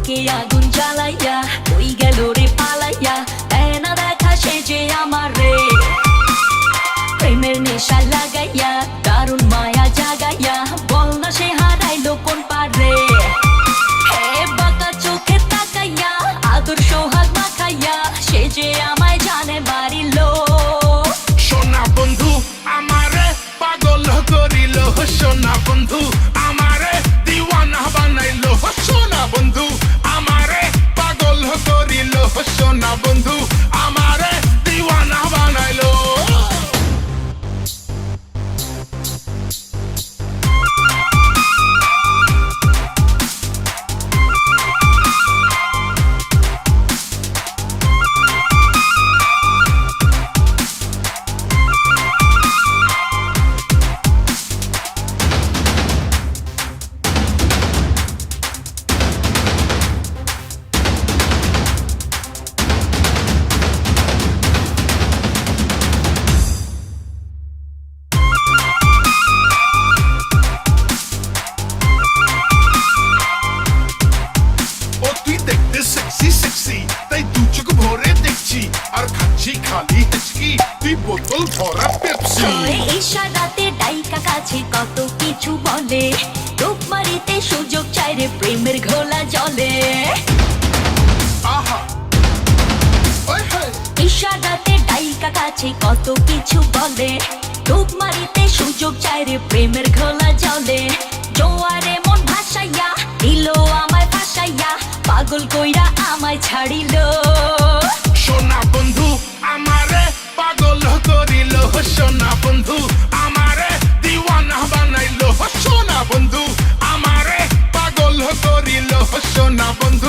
বুকে আগুন জ্বালাইয়া, ওই গেল রে পালাইয়া। দেয় না দেখা সে যে আমার রে। প্রেমের নেশা লাগাইয়া, দারুণ মায়া জাগাইয়া, বল না সে হারাইলো কোন পারে হে বাঁকা চোখে তাকাইয়া, আদর সোহাগ মাখাইয়া, সে যে আমার হেচকি তুই বোতল ভরা পেপসি। ইশারাতে ডাইকা কাছে কত কিছু বলে। রূপ মারিতে সুযোগ চাই রে প্রেমের ঘোলা জলে। আহা। ইশারাতে ডাইকা কাছে কত কিছু বলে। রূপ মারিতে সুযোগ চাই রে প্রেমের ঘোলা জলে। জোয়ারে মন ভাসাইয়া দিল আমায় ভাসাইয়া পাগল কইরা আমায় ছাড়িল। সোনা বন্ধু আমারে বানাইলো সোনা বন্ধু আমারে পাগল করিল সোনা বন্ধু